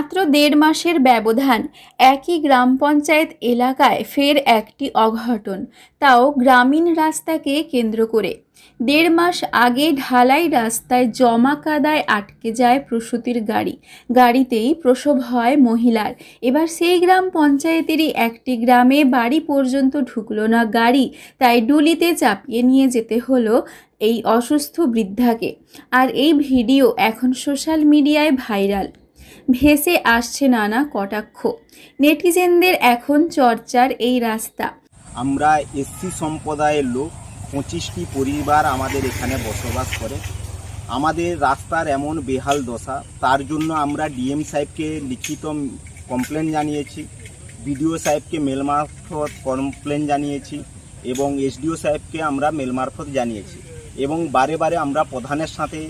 মাত্র দেড় মাসের ব্যবধান, একই গ্রাম পঞ্চায়েত এলাকায় ফের একটি অঘটন, তাও গ্রামীণ রাস্তাকে কেন্দ্র করে। দেড় মাস আগে ঢালাই রাস্তায় জমা কাদায় আটকে যায় প্রসূতির গাড়ি। গাড়িতেই প্রসব হয় মহিলার। এবার সেই গ্রাম পঞ্চায়েতেরই একটি গ্রামে বাড়ি পর্যন্ত ঢুকলো না গাড়ি, তাই ডুলিতে চাপিয়ে নিয়ে যেতে হলো এই অসুস্থ বৃদ্ধাকে। আর এই ভিডিও এখন সোশ্যাল মিডিয়ায় ভাইরাল। ভেসে আসছে নানা কটাক্ষ। নেটিজেনদের এখন চর্চার এই রাস্তা। আমরা এসসি সম্প্রদায়ের লোক, পঁচিশটি পরিবার আমাদের এখানে বসবাস করে। আমাদের রাস্তার এমন বেহাল দশা, তার জন্য আমরা ডিএম সাহেবকে লিখিত কমপ্লেন জানিয়েছি, বিডিও সাহেবকে মেল মারফত কমপ্লেন জানিয়েছি এবং এসডিও সাহেবকে আমরা মেল মারফত জানিয়েছি এবং বারে বারে আমরা প্রধানের সাথে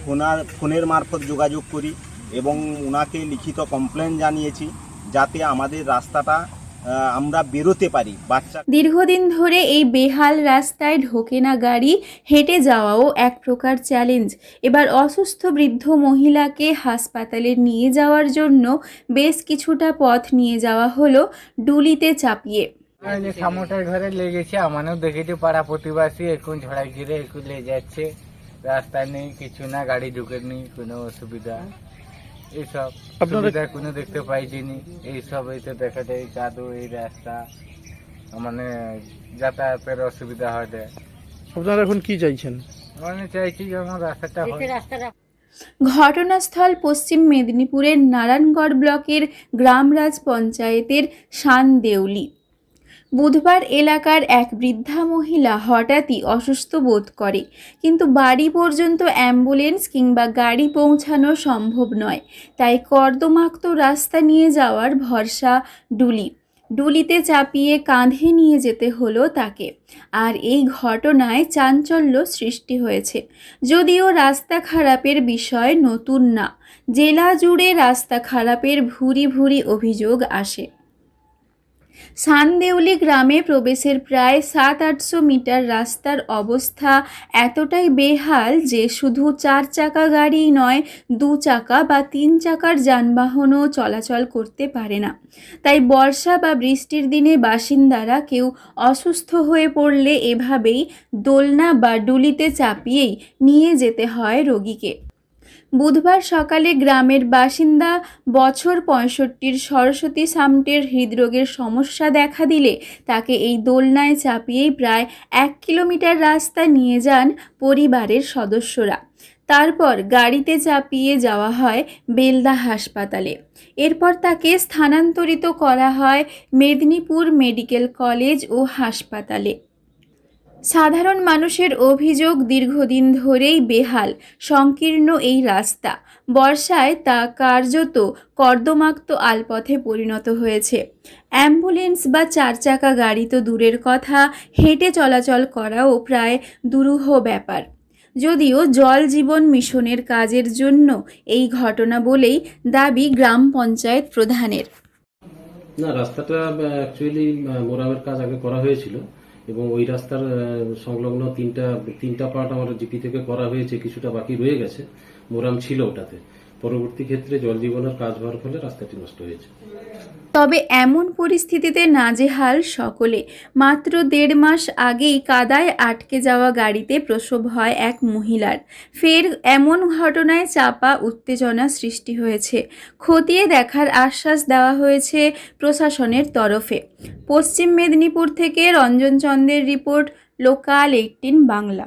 ফোনার, ফোনের মারফত যোগাযোগ করি। এবং ওনাকে লিখিত কমপ্লেন জানিয়েছি যাতে আমাদের রাস্তাটা আহ, আমরা বেরোতে পারি। বাচ্চা দীর্ঘদিন ধরে এই বেহাল রাস্তায় ঢোকে না গাড়ি হেঁটে যাওয়াও এক প্রকার চ্যালেঞ্জ এবার অসুস্থ বৃদ্ধ মহিলাকে হাসপাতালে নিয়ে যাওয়ার জন্য বেশ কিছুটা পথ নিয়ে যাওয়া হলো ডুলিতে চাপিয়ে। সামোটার ঘরে লেগেছে আমারও দেখেছি পাড়া প্রতিবাসী এখন ঝড়াই ঘিরে একটু লে যাচ্ছে। রাস্তা নেই কিছু না গাড়ি ঢুকে নেই কোনো অসুবিধা। এইসব সুবিধা কোনো দেখতে পাইছি নি এইসব এই তো দেখা যায় কাদু এই রাস্তা মানে যাতায়াতের অসুবিধা হয় আপনারা এখন কি চাইছেন? মানে চাইছি যেমন রাস্তাটা হয়। ঘটনাস্থল পশ্চিম মেদিনীপুরের নারায়ণগড় ব্লকের গ্রামরাজ পঞ্চায়েতের শানদেউলি বুধবার এলাকার এক বৃদ্ধা মহিলা হঠাৎই অসুস্থ বোধ করে। কিন্তু বাড়ি পর্যন্ত অ্যাম্বুলেন্স কিংবা গাড়ি পৌঁছানো সম্ভব নয়। তাই কর্দমাক্ত রাস্তা নিয়ে যাওয়ার ভরসা ডুলি। ডুলিতে চাপিয়ে কাঁধে নিয়ে যেতে হলো তাকে। আর এই ঘটনায় চাঞ্চল্য সৃষ্টি হয়েছে। যদিও রাস্তা খারাপের বিষয় নতুন না, জেলা জুড়ে রাস্তা খারাপের ভুরি ভুরি অভিযোগ আসে। সানদেউলি গ্রামে প্রবেশের প্রায় সাত আটশো মিটার রাস্তার অবস্থা এতটাই বেহাল যে শুধু চার চাকা গাড়ি নয়, দু চাকা বা তিন চাকার যানবাহনও চলাচল করতে পারে না। তাই বর্ষা বা বৃষ্টির দিনে বাসিন্দারা কেউ অসুস্থ হয়ে পড়লে এভাবেই দোলনা বা ডুলিতে চাপিয়েই নিয়ে যেতে হয় রোগীকে। বুধবার সকালে গ্রামের বাসিন্দা বছর পঁয়ষট্টির সরস্বতী সামটের হৃদরোগের সমস্যা দেখা দিলে তাকে এই দোলনায় চাপিয়েই প্রায় এক কিলোমিটার রাস্তা নিয়ে যান পরিবারের সদস্যরা। তারপর গাড়িতে চাপিয়ে যাওয়া হয় বেলদা হাসপাতালে। এরপর তাকে স্থানান্তরিত করা হয় মেদিনীপুর মেডিকেল কলেজ ও হাসপাতালে। সাধারণ মানুষের অভিযোগ দীর্ঘদিন ধরেই বেহাল, সংকীর্ণ এই রাস্তা। বর্ষায় তা কার্যত কর্দমাক্ত আলপথে পরিণত হয়েছে। অ্যাম্বুলেন্স বা চার চাকা গাড়ি তো দূরের কথা, হেঁটে চলাচল করাও প্রায় দুরূহ ব্যাপার। যদিও জল জীবন মিশনের কাজের জন্য এই ঘটনা বলেই দাবি গ্রাম পঞ্চায়েত প্রধানের। না, রাস্তাটা অ্যাকচুয়ালি মোরামের কাজ আগে করা হয়েছিল। এবং ওই রাস্তার সংলগ্ন তিনটা তিনটা পার্ট আমার জিপি থেকে করা হয়েছে, কিছুটা বাকি রয়ে গেছে। মোরাম ছিল ওটাতে। পরবর্তী ক্ষেত্রে জল জীবনের কাজ হওয়ার ফলে রাস্তাটি নষ্ট হয়েছে। তবে এমন পরিস্থিতিতে নাজেহাল সকলে। মাত্র দেড় মাস আগেই কাদায় আটকে যাওয়া গাড়িতে প্রসব হয় এক মহিলার। ফের এমন ঘটনায় চাপা উত্তেজনা সৃষ্টি হয়েছে। খতিয়ে দেখার আশ্বাস দেওয়া হয়েছে প্রশাসনের তরফে। পশ্চিম মেদিনীপুর থেকে রঞ্জন চন্দ্রের রিপোর্ট, লোকাল এইটিন বাংলা।